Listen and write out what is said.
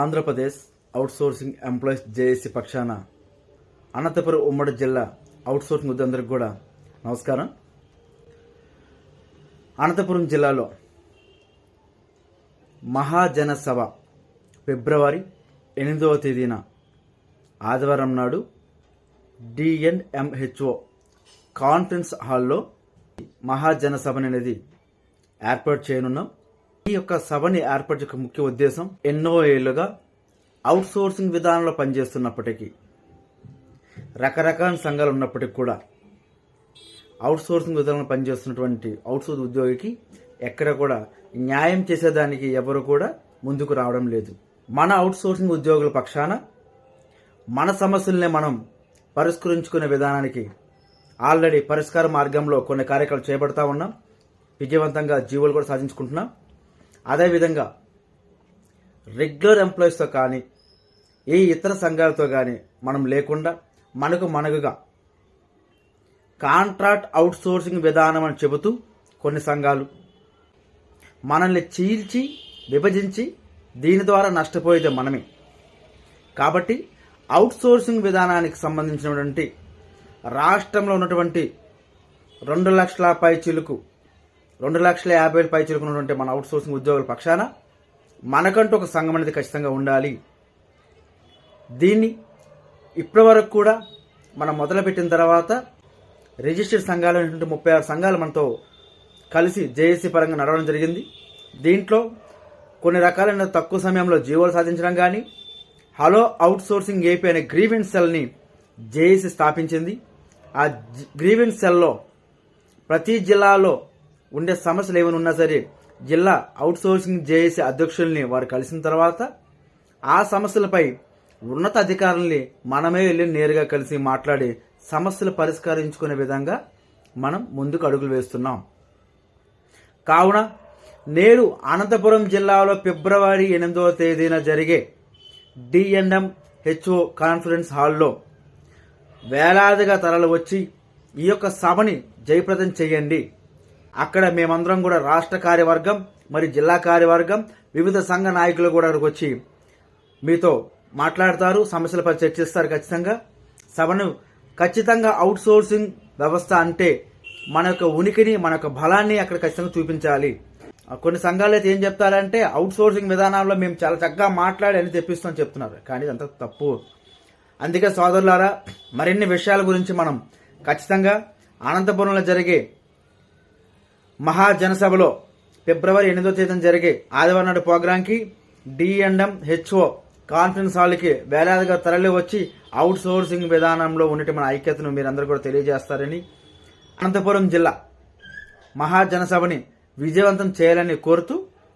Andhra Pradesh outsourcing employees JAC పక్షాన అనంతపురం ఉమ్మడి జిల్లా అవుట్సోర్సింగ్ ఉద్యోగులందరికీ కూడా నమస్కారం. అనంతపురం జిల్లాలో మహాజన సభ ఫిబ్రవరి ఎనిమిదవ తేదీన ఆదివారం నాడు డిఎన్ఎంహెచ్ఓ కాన్ఫరెన్స్ హాల్లో మహాజన అనేది ఏర్పాటు చేయనున్నాం. ఈ యొక్క సభని ఏర్పాటు ముఖ్య ఉద్దేశం ఎన్నో ఏళ్ళుగా అవుట్ సోర్సింగ్ విధానంలో పనిచేస్తున్నప్పటికీ రకరకాల సంఘాలు ఉన్నప్పటికీ కూడా అవుట్ సోర్సింగ్ విధానంలో పనిచేస్తున్నటువంటి అవుట్ సోర్స్ ఉద్యోగికి ఎక్కడ కూడా న్యాయం చేసేదానికి ఎవరు కూడా ముందుకు రావడం లేదు. మన అవుట్ సోర్సింగ్ ఉద్యోగుల పక్షాన మన సమస్యల్ని మనం పరిష్కరించుకునే విధానానికి ఆల్రెడీ పరిష్కార మార్గంలో కొన్ని కార్యక్రమాలు చేపడతా ఉన్నాం. విజయవంతంగా జీవోలు కూడా సాధించుకుంటున్నాం. అదేవిధంగా రెగ్యులర్ ఎంప్లాయీస్తో కానీ ఏ ఇతర సంఘాలతో కానీ మనం లేకుండా మనకు మనగుగా కాంట్రాక్ట్ అవుట్సోర్సింగ్ విధానం అని చెబుతూ కొన్ని సంఘాలు మనల్ని చీల్చి విభజించి దీని ద్వారా నష్టపోయేది మనమే. కాబట్టి అవుట్సోర్సింగ్ విధానానికి సంబంధించినటువంటి రాష్ట్రంలో ఉన్నటువంటి రెండు లక్షల పై చిలుకు రెండు లక్షల యాభై వేల పై చిలుకున్నటువంటి మన అవుట్ సోర్సింగ్ ఉద్యోగుల పక్షాన మనకంటూ ఒక సంఘం అనేది ఖచ్చితంగా ఉండాలి. దీన్ని ఇప్పటి వరకు కూడా మనం మొదలుపెట్టిన తర్వాత రిజిస్టర్డ్ సంఘాలు అనేటువంటి ముప్పై ఆరు సంఘాలు మనతో కలిసి జేఏసీ పరంగా నడవడం జరిగింది. దీంట్లో కొన్ని రకాలైన తక్కువ సమయంలో జీవోలు సాధించడం కానీ హలో అవుట్ సోర్సింగ్ ఏపీ అనే గ్రీవెన్స్ సెల్ని జేఏసీ స్థాపించింది. ఆ గ్రీవెన్స్ సెల్లో ప్రతి జిల్లాలో ఉండే సమస్యలు ఏమైనా ఉన్నా సరే జిల్లా అవుట్ సోర్సింగ్ జేఏసీ అధ్యక్షుల్ని వారు కలిసిన తర్వాత ఆ సమస్యలపై ఉన్నత అధికారుల్ని మనమే వెళ్ళి నేరుగా కలిసి మాట్లాడి సమస్యలు పరిష్కరించుకునే విధంగా మనం ముందుకు అడుగులు వేస్తున్నాం. కావున నేడు అనంతపురం జిల్లాలో ఫిబ్రవరి ఎనిమిదవ తేదీన జరిగే డిఎన్ఎం హెచ్ఓ కాన్ఫరెన్స్ హాల్లో వేలాదిగా తరలి వచ్చి ఈ యొక్క సభని జయప్రదం చేయండి. అక్కడ మేమందరం కూడా రాష్ట్ర కార్యవర్గం మరి జిల్లా కార్యవర్గం వివిధ సంఘ నాయకులు కూడా అక్కడికి వచ్చి మీతో మాట్లాడతారు సమస్యలపై చర్చిస్తారు ఖచ్చితంగా. సభను ఖచ్చితంగా అవుట్ సోర్సింగ్ వ్యవస్థ అంటే మన యొక్క ఉనికిని మన యొక్క బలాన్ని అక్కడ ఖచ్చితంగా చూపించాలి. కొన్ని సంఘాలు అయితే ఏం చెప్తారంటే అవుట్ సోర్సింగ్ విధానంలో మేము చాలా చక్కగా మాట్లాడి అని తెప్పిస్తామని చెప్తున్నారు. కానీ ఇదంతా తప్పు. అందుకే సోదరులారా మరిన్ని విషయాల గురించి మనం ఖచ్చితంగా అనంతపురంలో జరిగే మహాజనసభలో ఫిబ్రవరి ఎనిమిదో తేదీన జరిగే ఆదివారం నాడు ప్రోగ్రాంకి డిఎండ్ఎం హెచ్ఓ కాన్ఫరెన్స్ హాల్కి వేలాదిగా తరలి వచ్చి అవుట్ సోర్సింగ్ విధానంలో ఉన్నటి మన ఐక్యతను మీరందరూ కూడా తెలియజేస్తారని అనంతపురం జిల్లా మహాజనసభని విజయవంతం చేయాలని కోరుతూ